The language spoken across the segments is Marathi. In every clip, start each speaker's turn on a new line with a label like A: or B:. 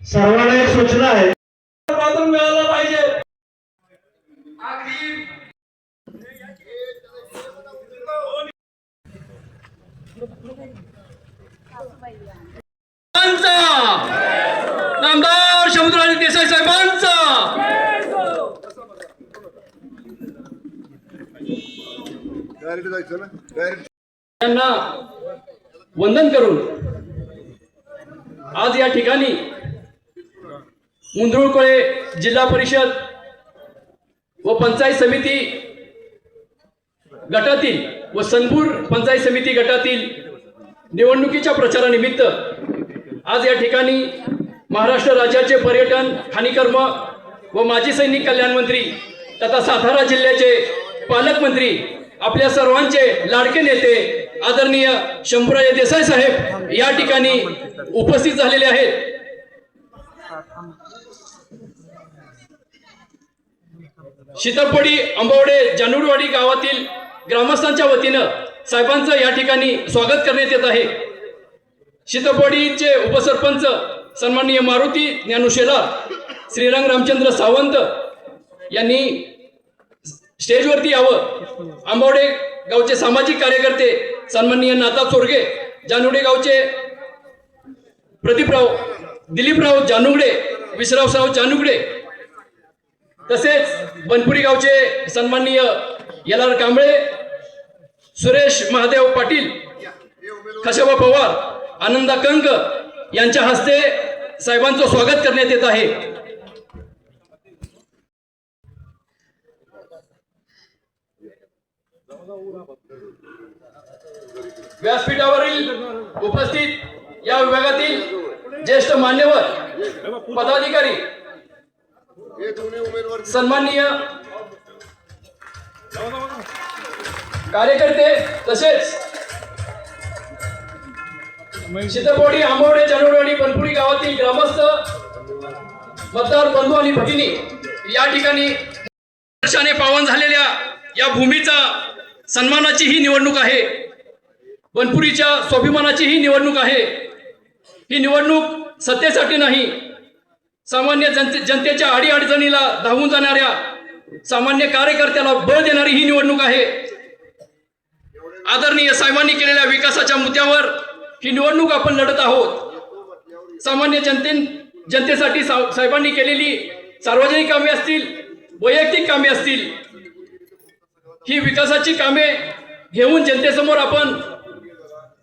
A: सर्वांना एक सूचना आहे.
B: मिळाला पाहिजे. नामदार शमुद्राजी देसाई साहेबांचा.
C: डायरेक्ट जायचं ना? डायरेक्ट.
B: त्यांना वंदन करून आज या ठिकाणी मुंद्रुळकोळे जिल्हा परिषद व पंचायत समिती गटातील व सनपूर पंचायत समिती गटातील निवडणुकीच्या प्रचारानिमित्त आज या ठिकाणी महाराष्ट्र राज्याचे पर्यटन खानिकर्म व माजी सैनिक कल्याण मंत्री तथा सातारा जिल्ह्याचे पालकमंत्री आपल्या सर्वांचे लाडके नेते आदरणीय शंभूराजे देसाई साहेब या ठिकाणी उपस्थित झालेले आहेत. शीतळपडी अंबवडे जानुडवाडी गावातील ग्रामस्थांच्या वतीनं साहेबांचं या ठिकाणी स्वागत करण्यात येत आहे. शीतळपडीचे उपसरपंच सन्माननीय मारुती ज्ञानुशेला श्रीरंग रामचंद्र सावंत यांनी स्टेजवरती यावं. आंबवडे गावचे सामाजिक कार्यकर्ते सन्माननीय नाथा चोरगे जानुडे गावचे प्रदीपराव दिलीपराव जानुगडे विश्रावराव जानुगडे तसेच बनपुरी गावचे सन्माननीय येलार कांबळे सुरेश महादेव पाटील खशाबा पवार आनंदा कंक यांच्या हस्ते साहेबांचं स्वागत करण्यात येत आहे. व्यासपीठावरील उपस्थित या विभागातील ज्येष्ठ मान्यवर पदाधिकारी सन्माननीय कार्यकर्ते तसेच चित्रपोडी आंबवडे आणि बनपुरी गावातील ग्रामस्थ मतदार बंधू आणि भगिनी या ठिकाणी वर्षाने पावन झालेल्या या भूमीचा सन्मानाची ही निवडणूक आहे. बनपुरीच्या स्वाभिमानाची ही निवडणूक आहे. ही निवडणूक सत्तेसाठी नाही सामान्य जनते जनतेच्या अडीअडचणीला धावून जाणाऱ्या सामान्य कार्यकर्त्याला बळ देणारी ही निवडणूक आहे. आदरणीय साहेबांनी केलेल्या विकासाच्या मुद्द्यावर ही निवडणूक आपण लढत आहोत. सामान्य जनते जनतेसाठी साहेबांनी केलेली सार्वजनिक कामे असतील वैयक्तिक कामे असतील ही विकासाची कामे घेऊन जनतेसमोर आपण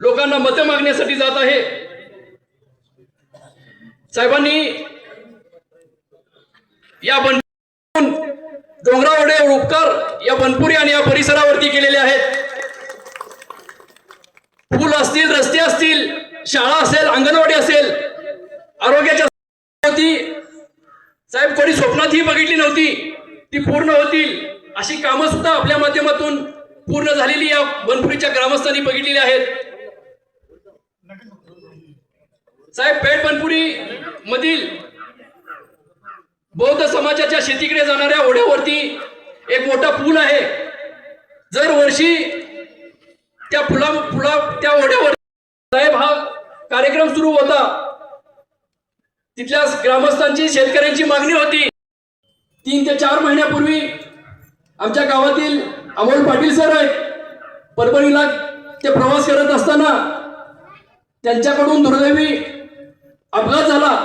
B: लोकांना मतं मागण्यासाठी जात आहे. साहेबांनी या बन डोंगरावडे उपकार या बनपुरी आणि या परिसरावरती केलेले आहेत. पूल असतील रस्ते असतील शाळा असेल अंगणवाडी असेल आरोग्याच्या होती. साहेब कोणी स्वप्नातही बघितली नव्हती. ती पूर्ण होतील. अशी कामं सुद्धा आपल्या माध्यमातून पूर्ण झालेली या बनपुरीच्या ग्रामस्थांनी बघितलेली आहेत. साहेब पेठ बनपुरी मधील बौद्ध समाजाच्या शेतीकडे जाणाऱ्या ओढ्यावरती एक मोठा पूल आहे. जर वर्षी त्या फुला फुला त्या ओढ्यावर साहेब हा कार्यक्रम सुरू होता तिथल्या ग्रामस्थांची शेतकऱ्यांची मागणी होती. तीन ते चार महिन्यापूर्वी आमच्या गावातील अमोल पाटील सर आहेत. परभणीला ते प्रवास करत असताना त्यांच्याकडून दुर्दैवी अपघात झाला.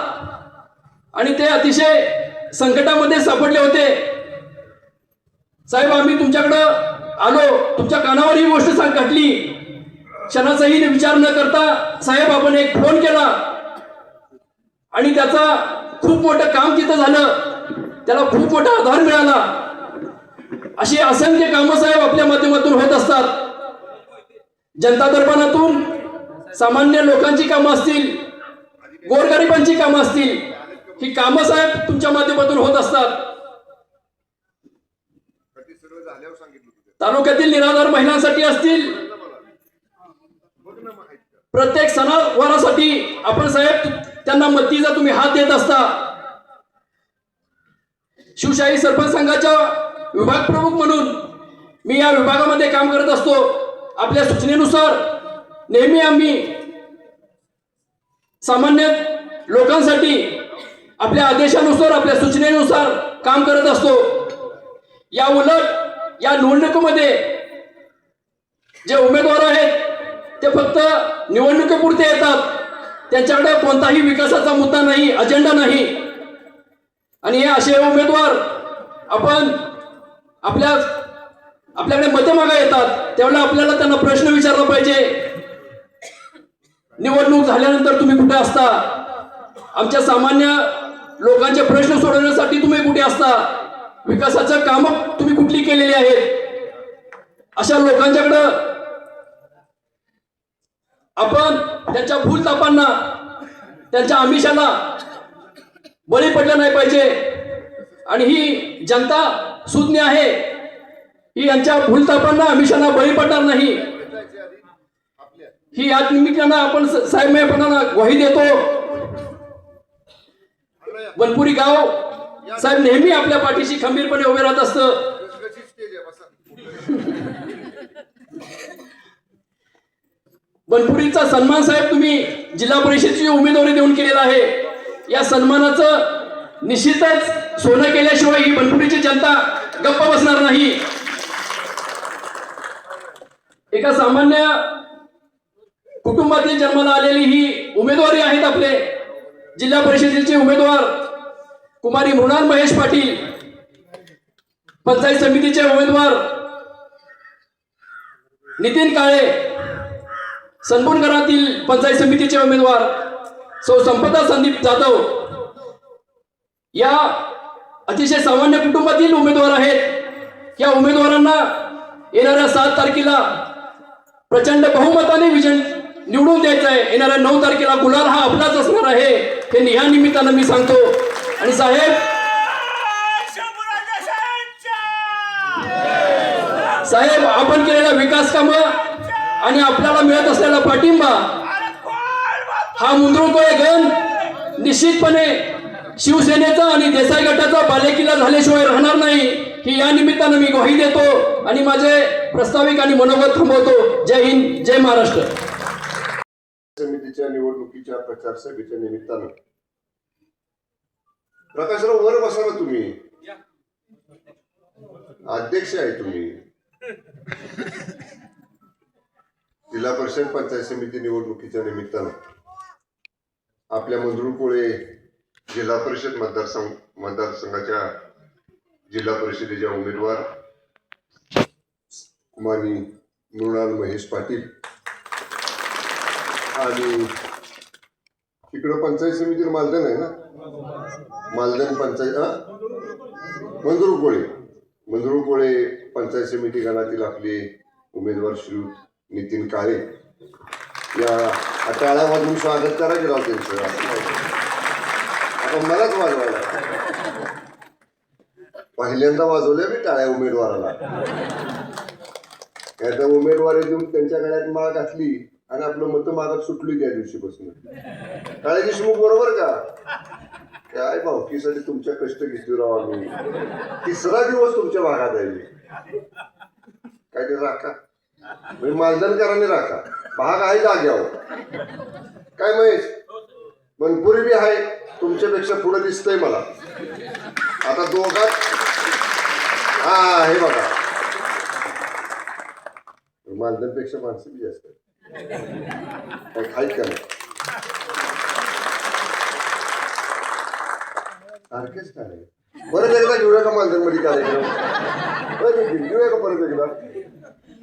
B: आणि ते अतिशय संकटामध्ये सापडले होते. साहेब आम्ही तुमच्याकडं आलो. तुमच्या कानावर ही गोष्ट सांग क्षणाचाही विचार न करता साहेब आपण एक फोन केला. आणि त्याचा खूप मोठं काम तिथं झालं. त्याला खूप मोठा आधार मिळाला. अशी असंख्य कामं साहेब आपल्या माध्यमातून होत असतात. जनता दर्पणातून सामान्य लोकांची कामं असतील गोरगरिबांची कामं असतील ही कामं साहेब तुमच्या माध्यमातून होत असतात. तालुक्यातील निराधार महिलांसाठी असतील. प्रत्येक सणावारासाठी आपण साहेब त्यांना मदतीचा तुम्ही हात देत असता. शिवशाही सरपंच संघाच्या विभाग प्रमुख म्हणून मी या विभागामध्ये काम करत असतो. आपल्या सूचनेनुसार नेहमी आम्ही सामान्य लोकांसाठी आपल्या आदेशानुसार आपल्या सूचनेनुसार काम करत असतो. या उलट या निवडणुकीमध्ये जे उमेदवार आहेत ते फक्त निवडणुकीपुरते येतात. त्यांच्याकडे कोणताही विकासाचा मुद्दा नाही अजेंडा नाही. आणि हे असे उमेदवार आपण आपल्या आपल्याकडे मते मागा येतात. त्यावेळेला आपल्याला त्यांना प्रश्न विचारला पाहिजे. निवडणूक झाल्यानंतर तुम्ही कुठे असता? आमच्या सामान्य लोकांचे प्रश्न सोडवण्यासाठी तुम्ही कुठे असता? विकासाचं काम तुम्ही कुठली केलेली आहेत? अशा लोकांच्याकडं आपण त्यांच्या भूलतापांना त्यांच्या आमिषाला बळी पडलं नाही पाहिजे. आणि ही जनता सुज्ञ आहे. ही यांच्या भूलतापांना आमिषांना बळी पडणार नाही. ही या निमित्तानं आपण स- साहेबपणाला ग्वाही देतो. वनपुरी गाव साहेब नेहमी आपल्या पाठीशी खंबीरपणे उभे राहत असतं. बनपुरीचा सन्मान साहेब तुम्ही जिल्हा परिषदेची उमेदवारी देऊन केलेला आहे. या सन्मानाचं निश्चितच सोनं केल्याशिवाय ही बनपुरीची जनता गप्प बसणार नाही. एका सामान्य कुटुंबातील जन्माला आलेली ही उमेदवारी आहेत आपले. जिल्हा परिषदेचे उमेदवार कुमारी मृणाल महेश पाटील पंचायत समितीचे उमेदवार नितीन काळे सनबुनगरातील पंचायत समितीचे उमेदवार सौ संपदा संदीप जाधव या अतिशय सामान्य कुटुंबातील उमेदवार आहेत. या उमेदवारांना येणाऱ्या सात तारखेला प्रचंड बहुमताने विजय निवडून द्यायचं आहे. येणाऱ्या नऊ तारखेला गुलाल हा आपलाच असणार आहे. हे ह्या निमित्तानं मी सांगतो. आणि साहेब? साहेब आपण केलेला विकास काम आणि आपल्याला मिळत असलेला पाठिंबा हा मुंद्रुकोळे गण निश्चितपणे शिवसेनेचा आणि देसाई गटाचा बालेकिल्ला झाल्याशिवाय राहणार नाही. ही या निमित्तानं मी ग्वाही देतो आणि माझे प्रस्ताविक आणि मनोगत थांबवतो. जय हिंद जय महाराष्ट्र.
C: समितीच्या निवडणुकीच्या प्रचार सभेच्या निमित्तानं प्रकाशराव वर बसा ना तुम्ही. अध्यक्ष आहे तुम्ही. जिल्हा परिषद पंचायत समिती निवडणुकीच्या निमित्तानं आपल्या मंजूरकोळे जिल्हा परिषद मतदारसंघ मतदारसंघाच्या जिल्हा परिषदेच्या उमेदवार कुमारी मृणाल महेश पाटील आणि इकडं पंचायत समितीला मालधन आहे ना? मालधन पंचायत हा? मंजुरू कोळे मंजुरू कोळे पंचायत समिती गणातील आपले उमेदवार श्री नितीन काळे. या टाळ्या स्वागत करा राव त्यांचं. आता मलाच वाजवायला. पहिल्यांदा वाजवल्या मी टाळ्या उमेदवाराला. त्या उमेदवारी देऊन त्यांच्या गळ्यात माळ घातली. आणि आपलं मत मागत सुटली त्या दिवशीपासून. काळे देशमुख बरोबर का? काय भावकीसाठी तुमच्या कष्ट घेतली राव आम्ही. तिसरा दिवस तुमच्या भागात आहे काय ते राखा? म्हणजे मालधनकरांनी राखा. भाग आहे जाग्यावर. काय महेश? मनपुरी बी आहे. तुमच्यापेक्षा पुढे दिसतंय मला. आता दोघात हा हे बघा. मालदनपेक्षा माणसं बी जास्त काय खाईत सारखेच काय परत एकदा घेऊया का मालधनमध्ये कार्यक्रम घेऊया का परत एकदा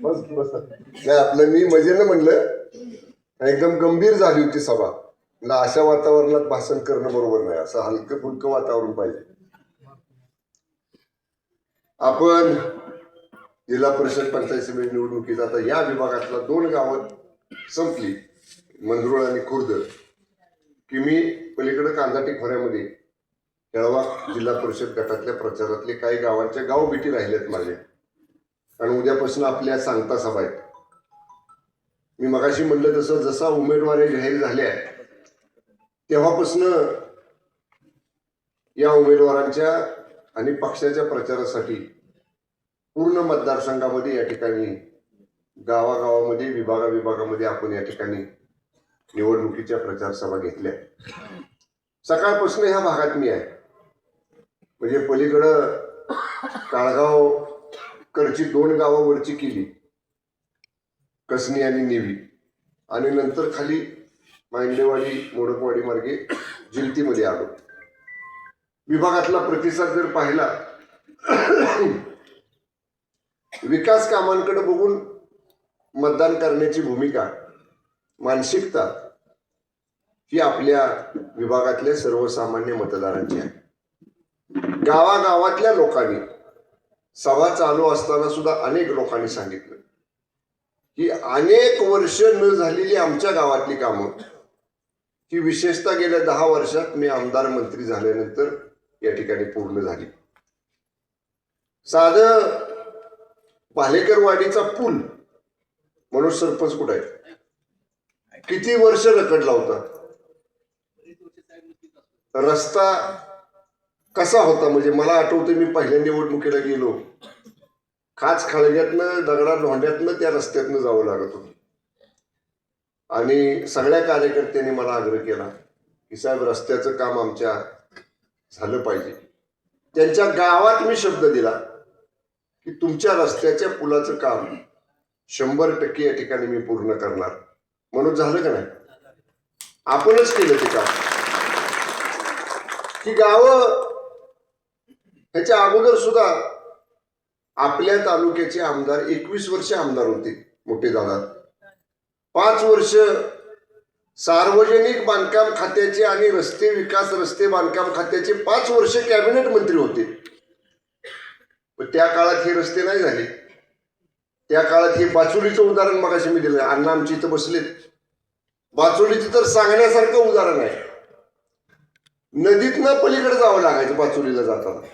C: बस बस नाही आपलं मी मजेनं म्हणलं एकदम गंभीर झाली होती सभा मला अशा वातावरणात भाषण करणं बरोबर नाही असं हलकं फुलकं वातावरण पाहिजे आपण जिल्हा परिषद पंचायत समिती निवडणुकीत आता या विभागातला दोन गावं संपली. मंजुळ आणि खुर्द. की मी पलीकडे कांदाटी खोऱ्यामध्ये. केळवा जिल्हा परिषद गटातल्या प्रचारातले काही गावांच्या गाव भेटी राहिल्यात माझे. आणि उद्यापासून आपल्या सांगता सभा आहेत. मी मगाशी म्हणलं तसं जसा उमेदवारी जाहीर झाल्या तेव्हापासून या उमेदवारांच्या आणि पक्षाच्या प्रचारासाठी पूर्ण मतदारसंघामध्ये या ठिकाणी गावागावामध्ये विभागा विभागामध्ये आपण या ठिकाणी निवडणुकीच्या प्रचार सभा घेतल्या. सकाळपासून ह्या भागात मी आहे. म्हणजे पलीकडं काळगाव कडची दोन गावावरची केली. कसनी आणि नेवी. आणि नंतर खाली मांडेवाडी मोडकवाडी मार्गे जिल्तीमध्ये आलो. विभागातला प्रतिसाद जर पाहिला विकास कामांकडे बघून मतदान करण्याची भूमिका मानसिकता ही आपल्या विभागातल्या सर्वसामान्य मतदारांची आहे. गावागावातल्या लोकांनी सभा चालू असताना सुद्धा अनेक लोकांनी सांगितलं. की अनेक वर्ष न झालेली आमच्या गावातली कामं ही विशेषतः गेल्या दहा वर्षात मी आमदार मंत्री झाल्यानंतर या ठिकाणी पूर्ण झाली. साधं पालेकरवाडीचा पूल म्हणून सरपंच कुठं आहे किती वर्ष रखडला होता? रस्ता कसा होता? म्हणजे मला आठवतं मी पहिल्या निवडणुकीला गेलो. खाच खळग्यातनं दगडा लोंढ्यातनं त्या रस्त्यातनं जावं लागत होतं. आणि सगळ्या कार्यकर्त्यांनी मला आग्रह केला की साहेब रस्त्याचं काम आमच्या झालं पाहिजे. त्यांच्या गावात मी शब्द दिला की तुमच्या रस्त्याच्या पुलाचं काम शंभर टक्के या ठिकाणी मी पूर्ण करणार. म्हणून झालं का नाही? आपणच केलं ते काम. की गावं ह्याच्या अगोदर सुद्धा आपल्या तालुक्याचे आमदार एकवीस वर्ष आमदार होते मोठे दादा. पाच वर्ष सार्वजनिक बांधकाम खात्याचे आणि रस्ते विकास रस्ते बांधकाम खात्याचे पाच वर्ष कॅबिनेट मंत्री होते. त्या काळात हे रस्ते नाही झाले. त्या काळात हे बाचुलीचं उदाहरण मगाशी मी दिलं. अण्णा आमची इथं बसलेत. बाचुलीचं तर सांगण्यासारखं उदाहरण आहे. नदीतनं पलीकडे जावं लागायचं बाचुलीला जाताना.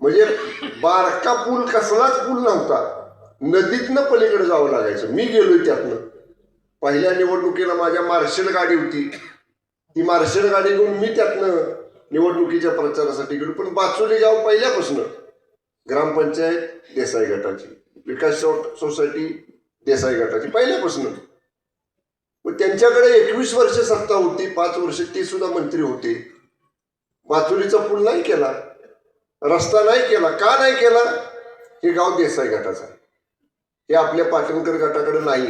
C: म्हणजे बारका पूल कसलाच पूल नव्हता. नदीतनं पलीकडे जावं लागायचं. मी गेलोय त्यातनं. पहिल्या निवडणुकीला माझ्या मार्शल गाडी होती. ती मार्शल गाडी घेऊन मी त्यातनं निवडणुकीच्या प्रचारासाठी गेलो. पण बाचुली गाव पहिल्यापासून. ग्रामपंचायत देसाई गटाची. विकास सोसायटी देसाई गटाची पहिल्यापासून मग त्यांच्याकडे एकवीस वर्ष सत्ता होती पाच वर्ष ते सुद्धा मंत्री होते. माथुरीचा पूल नाही केला रस्ता नाही केला का नाही केला? हे गाव देसाई गटाचं आहे. हे आपल्या पाटणकर गटाकडे नाही.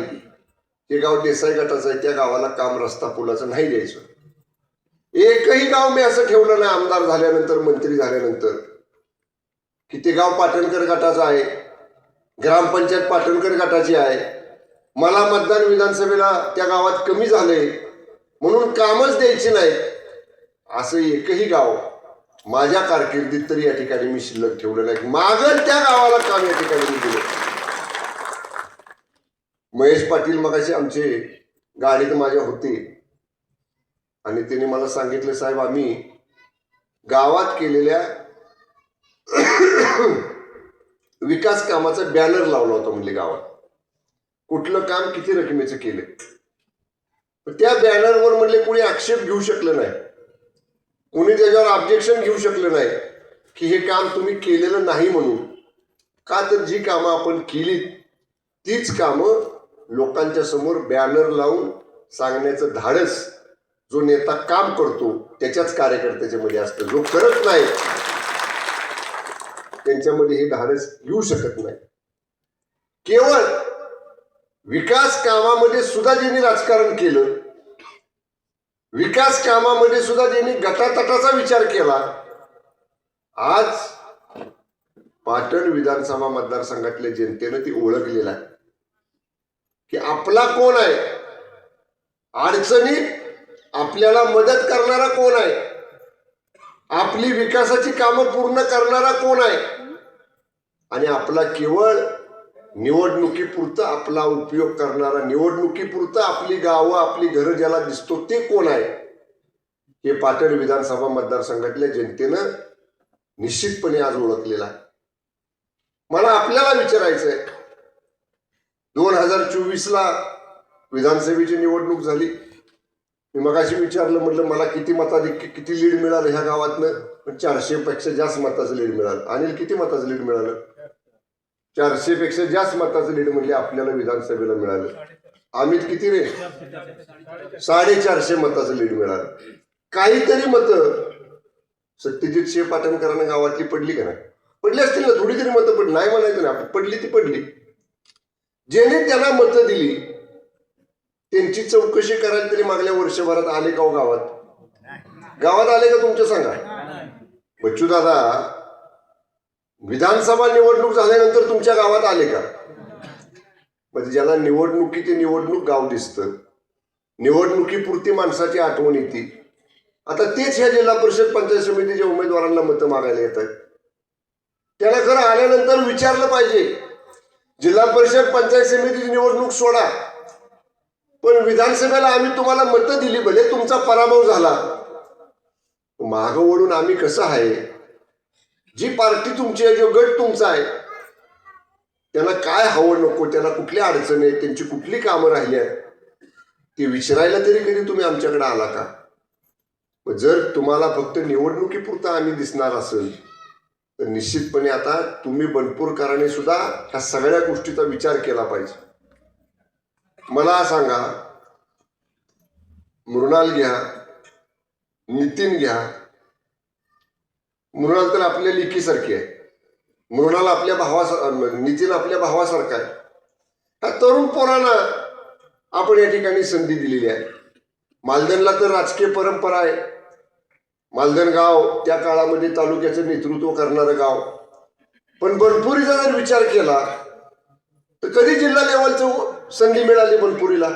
C: हे गाव देसाई गटाचं आहे त्या गावाला काम रस्ता पुलाचं नाही द्यायचं. एकही गाव मी असं ठेवलं नाही आमदार झाल्यानंतर मंत्री झाल्यानंतर की ते गाव पाटणकर गटाचं आहे. ग्रामपंचायत पाटणकर गटाची आहे. मला मतदान विधानसभेला त्या गावात कमी झालंय म्हणून कामच द्यायची नाही असं एकही गाव माझ्या कारकिर्दीत तरी या ठिकाणी मी शिल्लक ठेवलं नाही. मागं त्या गावाला काम या ठिकाणी मी दिलं. महेश पाटील मगाशी आमचे गाडीत माझ्या होते. आणि त्यांनी मला सांगितलं साहेब आम्ही गावात केलेल्या विकास कामाचा बॅनर लावला होता म्हणले गावात. कुठलं काम किती रकमेचं केलं? त्या बॅनरवर म्हणले कोणी आक्षेप घेऊ शकलं नाही. कोणी त्याच्यावर ऑब्जेक्शन घेऊ शकलं नाही की हे काम तुम्ही केलेलं नाही म्हणून. का तर जी कामं आपण केली तीच कामं लोकांच्या समोर बॅनर लावून सांगण्याचं धाडस जो नेता काम करतो त्याच्याच कार्यकर्त्याच्या मध्ये असतं. जो करत नाही त्यांच्यामध्ये हे धाडस येऊ शकत नाही. केवळ विकास कामामध्ये सुद्धा ज्यांनी राजकारण केलं विकास कामामध्ये सुद्धा ज्यांनी गटातटाचा विचार केला आज पाटण विधानसभा मतदारसंघातल्या जनतेनं ती ओळखलेला आहे. की आपला कोण आहे? अडचणीत आपल्याला मदत करणारा कोण आहे? आपली विकासाची कामं पूर्ण करणारा कोण आहे? आणि आपला केवळ निवडणुकीपुरतं आपला उपयोग करणारा निवडणुकीपुरतं आपली गावं आपली घरं ज्याला दिसतो ते कोण आहे? हे पाटण विधानसभा मतदारसंघातल्या जनतेनं निश्चितपणे आज ओळखलेला आहे. मला आपल्याला विचारायचं आहे दोन हजार चोवीसला विधानसभेची निवडणूक झाली. मी मगाशी विचारलं म्हटलं मला किती मताधिक किती लीड मिळालं ह्या गावातनं? पण चारशे पेक्षा जास्त मताचं लीड मिळालं. अनिल किती मताचं लीड मिळालं? चारशे पेक्षा जास्त मताचं लीड म्हणजे आपल्याला विधानसभेला मिळालं. अमित किती रे? साडेचारशे मताचं लीड मिळालं. काहीतरी मतं सत्यजित शे पाटणकरांना गावातली पडली का नाही? पडली असतील ना थोडी तरी मतं पडली नाही म्हणायचं ना पडली ती पडली. ज्याने त्यांना मतं दिली त्यांची चौकशी करायला तरी मागल्या वर्षभरात आले का हो गावात? गावात आले का तुमच्या सांगा बच्चू दादा विधानसभा निवडणूक झाल्यानंतर तुमच्या गावात आले का? म्हणजे ज्याला निवडणुकी ते निवडणूक गाव दिसतं. निवडणुकीपुरती माणसाची आठवण येते. आता तेच ह्या जिल्हा परिषद पंचायत समितीच्या उमेदवारांना मतं मागायला येत आहेत त्याला खरं आल्यानंतर विचारलं पाहिजे. जिल्हा परिषद पंचायत समितीची निवडणूक सोडा. पण विधानसभेला आम्ही तुम्हाला मतं दिली भले तुमचा पराभव झाला. माग ओढून आम्ही कसं आहे? जी पार्टी तुमची आहे जो गट तुमचा आहे त्यांना काय हवं नको त्यांना कुठल्या अडचण आहेत त्यांची कुठली कामं राहिली आहेत ते विचारायला तरी कधी तुम्ही आमच्याकडे आला का? जर तुम्हाला फक्त निवडणुकीपुरता आम्ही दिसणार असेल तर निश्चितपणे आता तुम्ही बनपूरकरांनी सुद्धा ह्या सगळ्या गोष्टीचा विचार केला पाहिजे. मला सांगा मृणाल घ्या नितीन घ्या. मृणाल तर आपल्या लिखीसारखी आहे. मृणाल आपल्या भावा नितीन आपल्या भावासारखा आहे. ह्या तरुण पोरांना आपण या ठिकाणी संधी दिलेली आहे. मालदणला तर राजकीय परंपरा आहे. मालदण गाव त्या काळामध्ये तालुक्याचं नेतृत्व करणारं गाव. पण बनपुरीचा जर विचार केला तर कधी जिल्हा लेवलचं संधी मिळाली बनपुरीला.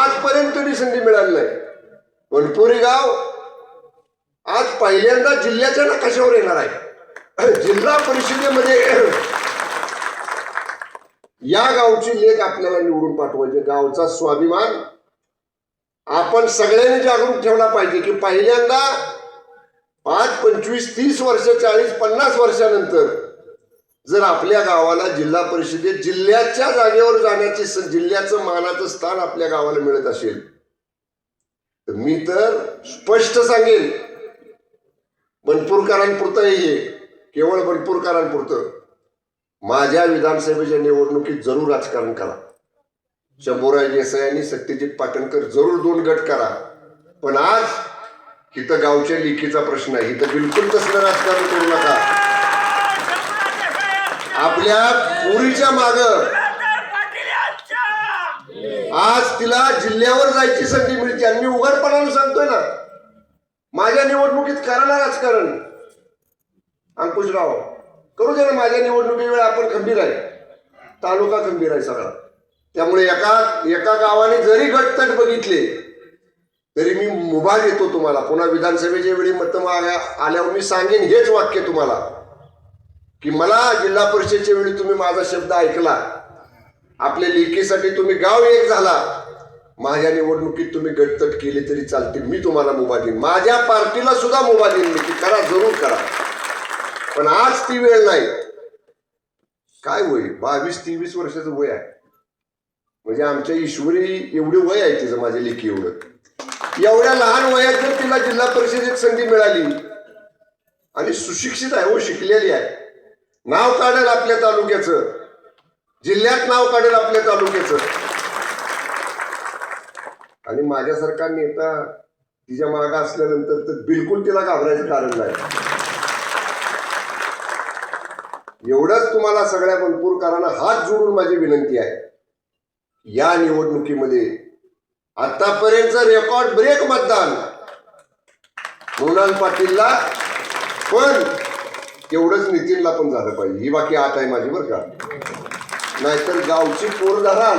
C: आजपर्यंत तरी संधी मिळाली नाही. बनपुरी गाव आज पहिल्यांदा जिल्ह्याच्या नकाशावर येणार आहे? जिल्हा परिषदेमध्ये या गावची लेख आपल्याला निवडून पाठवायचे. गावचा स्वाभिमान आपण सगळ्यांनी जागरूक ठेवला पाहिजे की पहिल्यांदा पाच पंचवीस तीस वर्ष चाळीस पन्नास वर्षानंतर जर आपल्या गावाला जिल्हा परिषदेत जिल्ह्याच्या जागेवर जाण्याचे जिल्ह्याचं मानाचं स्थान आपल्या गावाला मिळत असेल तर मी तर स्पष्ट सांगेन बनपूरकरांपुरतं हे केवळ बनपूरकरांपुरतं माझ्या विधानसभेच्या निवडणुकीत जरूर राजकारण करा. शंभूराज देसाई आणि सत्यजित पाटणकर जरूर दोन गट करा. पण आज इथं गावच्या लेखीचा प्रश्न आहे इथं बिलकुल तसलं राजकारण करू नका. आपल्या पुरीच्या माग. आज तिला जिल्ह्यावर जायची संधी मिळते. आणि मी उघडपणानं सांगतोय ना माझ्या निवडणुकीत करणार राजकारण. अंकुशराव करू दे ना माझ्या निवडणुकीवेळा आपण खंबीर आहे. तालुका खंबीर आहे सगळा. त्यामुळे एका एका गावाने जरी गटतट बघितले तरी मी मुभा देतो तुम्हाला. पुन्हा विधानसभेच्या वेळी मतं आल्यावर मी सांगेन हेच वाक्य तुम्हाला. की मला जिल्हा परिषदेच्या वेळी तुम्ही माझा शब्द ऐकला. आपल्या लेखीसाठी तुम्ही गाव एक झाला. माझ्या निवडणुकीत तुम्ही गटतट केले तरी चालते मी तुम्हाला मुभा देईन. माझ्या पार्टीला सुद्धा मुभा देईन मी की करा जरूर करा. पण आज ती वेळ नाही. काय वय? बावीस तेवीस वर्षाचं वय आहे. म्हणजे आमच्या ईश्वरी एवढी वय आहे तिचं माझ्या लेखी एवढं. एवढ्या लहान वयात जर तिला जिल्हा परिषदेत संधी मिळाली आणि सुशिक्षित आहे व शिकलेली आहे नाव काढेल आपल्या तालुक्याचं. जिल्ह्यात नाव काढेल आपल्या तालुक्याचं. आणि माझ्यासारखा नेता तिच्या मागा असल्यानंतर तर बिलकुल तिला घाबरायचं कारण नाही. एवढंच तुम्हाला सगळ्या बनपूरकरांना हात जोडून माझी विनंती आहे. या निवडणुकीमध्ये आतापर्यंत रेकॉर्ड ब्रेक मतदान. मृणाल पाटीलला पण तेवढंच नितीनला पण झालं पाहिजे. ही बाकी आठ आहे माझी बरं का. नाहीतर गावची पोर धराल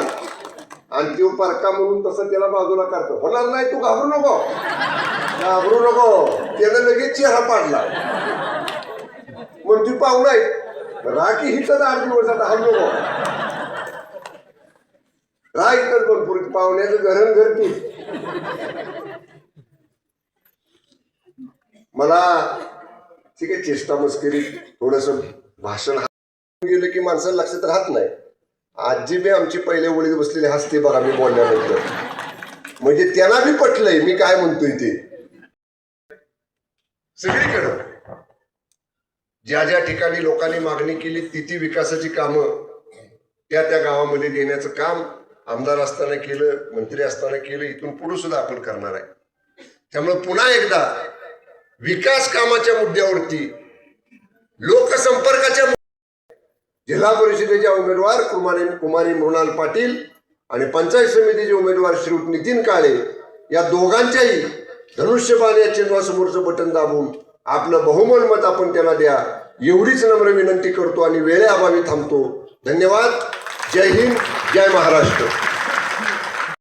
C: आणि तो परका म्हणून तसं त्याला बाजूला करतो. होणार नाही तू घाबरू नको. घाबरू नको. त्यानं लगेच चेहरा पाडला. मग ती पाहुणा आहे. राखी हिच आठ दिवस आता हा नको. राह इथं भरपूर पाहुण्याचं घरण घर मला ठीक आहे चेष्टा मस्करी थोडस भाषण गेलं की माणसाला लक्षात राहत नाही. आजी बी आमची पहिल्या ओळीत बसलेली हसते बघा मी बोलल्यानंतर. म्हणजे त्यांना बी पटलंय मी काय म्हणतोय ते. सगळीकडं. ज्या ज्या ठिकाणी लोकांनी मागणी केली ती ती विकासाची कामं त्या त्या गावामध्ये देण्याचं काम आमदार असताना केलं मंत्री असताना केलं इथून पुढे सुद्धा आपण करणार आहे. त्यामुळे पुन्हा एकदा विकास कामाच्या मुद्द्यावरती लोकसंपर्काच्या जिल्हा परिषदेच्या उमेदवार कुमारी कुमारी मृणाल पाटील आणि पंचायत समितीचे उमेदवार श्री नितीन काळे या दोघांच्याही धनुष्यबाण या चिन्हासमोरचं बटन दाबून आपलं बहुमन मत आपण त्याला द्या एवढीच नम्र विनंती करतो आणि वेळेअभावी थांबतो. धन्यवाद. जय हिंद. जय महाराष्ट्र.